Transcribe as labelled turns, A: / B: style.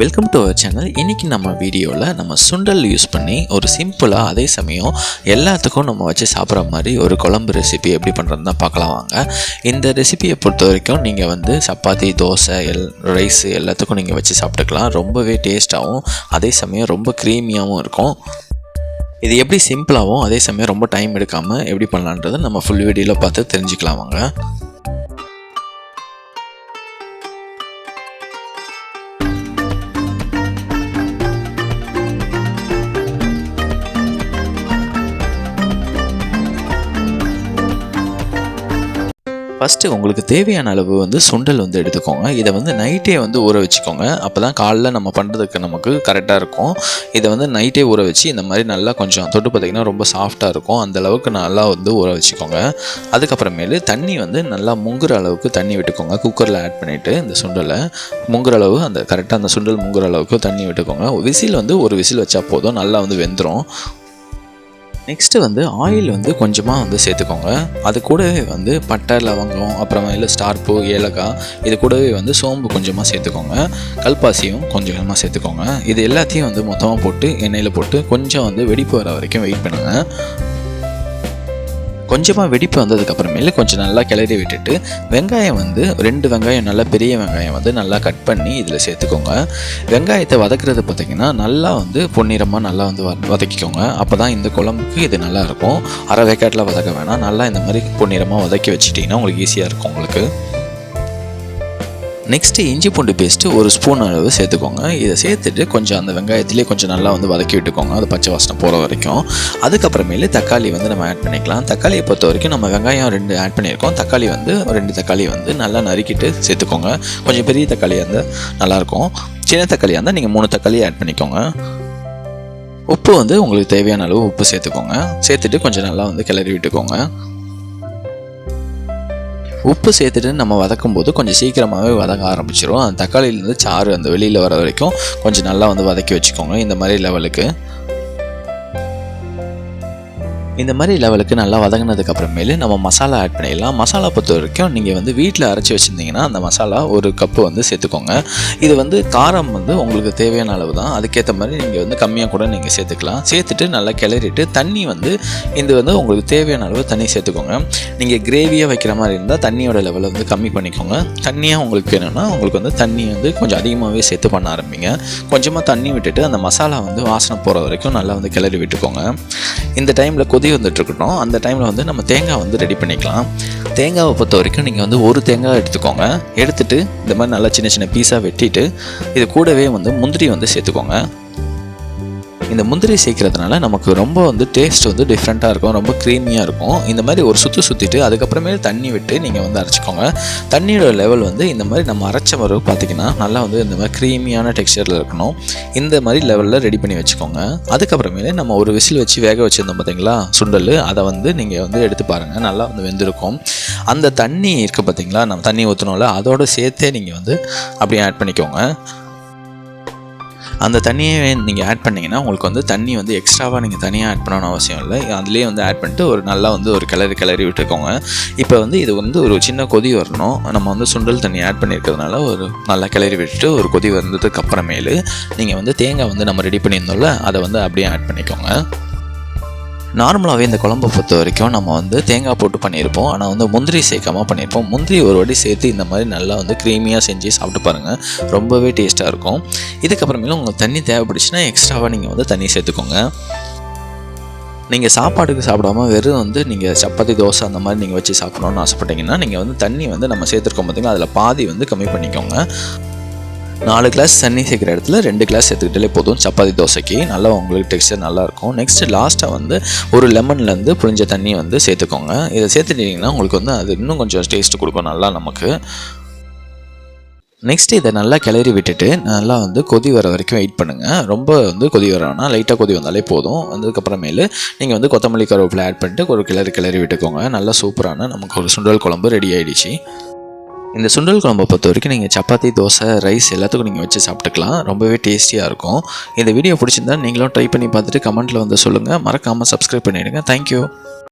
A: Welcome to our channel இன்றைக்கி நம்ம வீடியோவில் நம்ம சுண்டல் யூஸ் பண்ணி ஒரு சிம்பிளாக அதே சமயம் எல்லாத்துக்கும் நம்ம வச்சு சாப்பிட்ற மாதிரி ஒரு குழம்பு ரெசிபி எப்படி பண்ணுறதுன்னு தான் பார்க்கலாம் வாங்க. இந்த ரெசிபியை பொறுத்த வரைக்கும் நீங்கள் வந்து சப்பாத்தி தோசை எல் ரைஸ் எல்லாத்துக்கும் நீங்கள் வச்சு சாப்பிட்டுக்கலாம். ரொம்பவே டேஸ்ட்டாகவும் அதே சமயம் ரொம்ப க்ரீமியாகவும் இருக்கும். இது எப்படி சிம்பிளாகவும் அதே சமயம் ரொம்ப டைம் எடுக்காமல் எப்படி பண்ணலான்றதை நம்ம ஃபுல் வீடியோவில் பார்த்து தெரிஞ்சுக்கலாம் வாங்க. ஃபஸ்ட்டு உங்களுக்கு தேவையான அளவு வந்து சுண்டல் வந்து எடுத்துக்கோங்க. இதை வந்து நைட்டே வந்து ஊற வச்சுக்கோங்க. அப்போ தான் காலைல நம்ம பண்ணுறதுக்கு நமக்கு கரெக்டாக இருக்கும். இதை வந்து நைட்டே ஊற வச்சு இந்த மாதிரி நல்லா கொஞ்சம் தொட்டு பார்த்திங்கன்னா ரொம்ப சாஃப்டாக இருக்கும். அந்த அளவுக்கு நல்லா வந்து ஊற வச்சுக்கோங்க. அதுக்கப்புறமேலு தண்ணி வந்து நல்லா முங்குற அளவுக்கு தண்ணி விட்டுக்கோங்க. குக்கரில் ஆட் பண்ணிவிட்டு இந்த சுண்டலை முங்குற அளவு அந்த கரெக்டாக அந்த சுண்டல் முங்குற அளவுக்கு தண்ணி விட்டுக்கோங்க. விசில் வந்து ஒரு விசில் வச்சா போதும். நல்லா வந்து வெந்துடும் நெக்ஸ்ட்டு வந்து ஆயில் வந்து கொஞ்சமாக வந்து சேர்த்துக்கோங்க. அது கூடவே வந்து பட்டை லவங்கம் அப்புறமா இல்லை ஸ்டார்ப்பு ஏலக்காய் இது கூடவே வந்து சோம்பு கொஞ்சமாக சேர்த்துக்கோங்க. கல்பாசியும் கொஞ்சமாக சேர்த்துக்கோங்க. இது எல்லாத்தையும் வந்து மொத்தமாக போட்டு எண்ணெயில் போட்டு கொஞ்சம் வந்து வெடிப்பு வர வரைக்கும் வெயிட் பண்ணுங்கள் கொஞ்சமாக வெடிப்பு வந்ததுக்கப்புறமேல கொஞ்சம் நல்லா கிளறி விட்டுட்டு வெங்காயம் வந்து ரெண்டு வெங்காயம் நல்லா பெரிய வெங்காயம் வந்து நல்லா கட் பண்ணி இதில் சேர்த்துக்கோங்க. வெங்காயத்தை வதக்குறது பார்த்திங்கன்னா நல்லா வந்து பொன்னிறமாக நல்லா வந்து வதக்கிக்கோங்க. அப்போ தான் இந்த குழம்புக்கு இது நல்லா இருக்கும். அரை வேக்காட்டில் வதக்க வேணாம். நல்லா இந்த மாதிரி பொன்னிறமாக வதக்கி வச்சுட்டிங்கன்னா உங்களுக்கு ஈஸியாக இருக்கும் உங்களுக்கு. நெக்ஸ்ட்டு இஞ்சி பூண்டு பேஸ்ட்டு ஒரு ஸ்பூன் அளவு சேர்த்துக்கோங்க. இதை சேர்த்துட்டு கொஞ்சம் அந்த வெங்காயத்திலே கொஞ்சம் நல்லா வந்து வதக்கி விட்டுக்கோங்க. அது பச்சை வாசனை போகிற வரைக்கும். அதுக்கப்புறமேலே தக்காளி வந்து நம்ம ஆட் பண்ணிக்கலாம். தக்காளியை பொறுத்த வரைக்கும் நம்ம வெங்காயம் ரெண்டு ஆட் பண்ணியிருக்கோம். தக்காளி வந்து ரெண்டு தக்காளி வந்து நல்லா நறுக்கிட்டு சேர்த்துக்கோங்க. கொஞ்சம் பெரிய தக்காளியாக இருந்தால் நல்லாயிருக்கும் சின்ன தக்காளியாக இருந்தால் நீங்கள் மூணு தக்காளி ஆட் பண்ணிக்கோங்க. உப்பு வந்து உங்களுக்கு தேவையான அளவு உப்பு சேர்த்துக்கோங்க. சேர்த்துட்டு கொஞ்சம் நல்லா வந்து கிளறி விட்டுக்கோங்க. உப்பு சேர்த்துட்டு நம்ம வதக்கும் போது கொஞ்சம் சீக்கிரமாகவே வதங்க ஆரம்பிச்சிடும் அந்த தக்காளியிலேருந்து சாறு அந்த வெளியில் வர வரைக்கும் கொஞ்சம் நல்லா வந்து வதக்கி வச்சுக்கோங்க. இந்த மாதிரி லெவலுக்கு இந்த மாதிரி லெவலுக்கு நல்லா வதங்கினதுக்கு அப்புறமேலு நம்ம மசாலா ஆட் பண்ணிடலாம். மசாலா பொறுத்த வரைக்கும் நீங்கள் வந்து வீட்டில் அரைச்சி வச்சுருந்தீங்கன்னா அந்த மசாலா ஒரு கப்பு வந்து சேர்த்துக்கோங்க. இது வந்து காரம் வந்து உங்களுக்கு தேவையான அளவு தான் அதுக்கேற்ற மாதிரி நீங்கள் வந்து கம்மியாக கூட நீங்கள் சேர்த்துக்கலாம். சேர்த்துட்டு நல்லா கிளறிட்டு தண்ணி வந்து இது வந்து உங்களுக்கு தேவையான அளவு தண்ணி சேர்த்துக்கோங்க. நீங்கள் கிரேவியாக வைக்கிற மாதிரி இருந்தால் தண்ணியோட லெவலை வந்து கம்மி பண்ணிக்கோங்க. தண்ணியாக உங்களுக்கு வேணும்னா உங்களுக்கு வந்து தண்ணி வந்து கொஞ்சம் அதிகமாகவே சேர்த்து பண்ண ஆரம்பிங்க. கொஞ்சமாக தண்ணி விட்டுட்டு அந்த மசாலா வந்து வாசனை போகிற வரைக்கும் நல்லா வந்து கிளறி விட்டுக்கோங்க. இந்த டைமில் கொதி வந்துட்டுருக்கட்டும். அந்த டைமில் வந்து நம்ம தேங்காய் வந்து ரெடி பண்ணிக்கலாம். தேங்காவை பொறுத்த வரைக்கும் நீங்கள் வந்து ஒரு தேங்காய் எடுத்துக்கோங்க. எடுத்துகிட்டு இந்த மாதிரி நல்லா சின்ன சின்ன பீஸாக வெட்டிட்டு இது கூடவே வந்து முந்திரி வந்து சேர்த்துக்கோங்க. இந்த முந்திரி சேர்க்கறதுனால நமக்கு ரொம்ப வந்து டேஸ்ட் வந்து டிஃப்ரெண்ட்டாக இருக்கும் ரொம்ப க்ரீமியாக இருக்கும். இந்த மாதிரி ஒரு சுற்றி சுற்றிட்டு அதுக்கப்புறமே தண்ணி விட்டு நீங்கள் வந்து அரைச்சிக்கோங்க. தண்ணியோட லெவல் வந்து இந்த மாதிரி நம்ம அரைச்ச மரவு பார்த்திங்கன்னா நல்லா வந்து இந்த மாதிரி க்ரீமியான டெக்ஸ்டரில் இருக்கணும். இந்த மாதிரி லெவலில் ரெடி பண்ணி வச்சுக்கோங்க. அதுக்கப்புறமேலே நம்ம ஒரு விசில் வச்சு வேக வச்சுருந்தோம் பார்த்தீங்களா சுண்டல். அதை வந்து நீங்கள் வந்து எடுத்து பாருங்கள் நல்லா வந்து வெந்திருக்கும். அந்த தண்ணி இருக்குது பார்த்தீங்களா நம்ம தண்ணி ஊற்றணும்ல அதோடு சேர்த்தே நீங்கள் வந்து அப்படியே ஆட் பண்ணிக்கோங்க. அந்த தண்ணியை நீங்கள் ஆட் பண்ணிங்கன்னா உங்களுக்கு வந்து தண்ணி வந்து எக்ஸ்ட்ராவாக நீங்கள் தனியாக ஆட் பண்ணணும்னு அவசியம் இல்லை. அதுலேயே வந்து ஆட் பண்ணிட்டு ஒரு நல்லா வந்து ஒரு கிளறி கிளறி விட்டுருக்கோங்க இப்போ வந்து இது வந்து ஒரு சின்ன கொதி வரணும். நம்ம வந்து சுண்டல் தண்ணி ஆட் பண்ணியிருக்கிறதுனால ஒரு நல்லா கிளறி விட்டுட்டு ஒரு கொதி வந்ததுக்கு அப்புறமேலு நீங்கள் வந்து தேங்காய் வந்து நம்ம ரெடி பண்ணியிருந்தோம்ல அதை வந்து அப்படியே ஆட் பண்ணிக்கோங்க. நார்மலாகவே இந்த குழம்பை பொறுத்த வரைக்கும் நம்ம வந்து தேங்காய் போட்டு பண்ணியிருப்போம். ஆனால் வந்து முந்திரி சேர்க்காம பண்ணியிருப்போம். முந்திரி ஒரு வாட்டி சேர்த்து இந்த மாதிரி நல்லா வந்து க்ரீமியாக செஞ்சு சாப்பிட்டு பாருங்கள் ரொம்பவே டேஸ்ட்டாக இருக்கும். இதுக்கப்புறமேலும் உங்களுக்கு தண்ணி தேவைப்படுச்சுன்னா எக்ஸ்ட்ராவாக நீங்கள் வந்து தண்ணி சேர்த்துக்கோங்க. நீங்கள் சாப்பாடுக்கு சாப்பிடாம வெறும் வந்து நீங்கள் சப்பாத்தி தோசை அந்த மாதிரி நீங்கள் வச்சு சாப்பிடணும்னு ஆசைப்பட்டீங்கன்னா நீங்கள் வந்து தண்ணி வந்து நம்ம சேர்த்துருக்கோம் பார்த்தீங்கன்னா அதில் பாதி வந்து கம்மி பண்ணிக்கோங்க. நாலு கிளாஸ் தண்ணி சேர்க்குற இடத்துல ரெண்டு கிளாஸ் சேர்த்துக்கிட்டாலே போதும். சப்பாத்தி தோசைக்கு. நல்லா உங்களுக்கு டெக்ஸ்டர் நல்லாயிருக்கும். நெக்ஸ்ட்டு லாஸ்ட்டாக வந்து ஒரு லெமன்லேருந்து புரிஞ்ச தண்ணி வந்து சேர்த்துக்கோங்க. இதை சேர்த்துட்டிங்கன்னா உங்களுக்கு வந்து அது இன்னும் கொஞ்சம் டேஸ்ட் கொடுக்கும் நல்லா நமக்கு. நெக்ஸ்ட் இதை நல்லா கிளறி விட்டுட்டு நல்லா வந்து கொதி வர வரைக்கும் வெயிட் பண்ணுங்கள் ரொம்ப வந்து கொதி வரனா லைட்டாக கொதி வந்தாலே போதும். வந்ததுக்கப்புறமேலு நீங்கள் வந்து கொத்தமல்லி கருவேப்பிலை ஆட் பண்ணிட்டு ஒரு கிளறி கிளறி விட்டுக்கோங்க. நல்லா சூப்பரான நமக்கு ஒரு சுண்டல் குழம்பு ரெடி ஆகிடுச்சு இந்த சுண்டல் குழம்பை பொறுத்த வரைக்கும் நீங்கள் சப்பாத்தி தோசை ரைஸ் எல்லாத்துக்கும் நீங்கள் வச்சு சாப்பிட்டுக்கலாம். ரொம்பவே டேஸ்டியாக இருக்கும். இந்த வீடியோ பிடிச்சிருந்தா நீங்களும் ட்ரை பண்ணி பார்த்துட்டு கமெண்ட்டில் வந்து சொல்லுங்கள் மறக்காமல் சப்ஸ்கிரைப் பண்ணிவிடுங்க தேங்க்யூ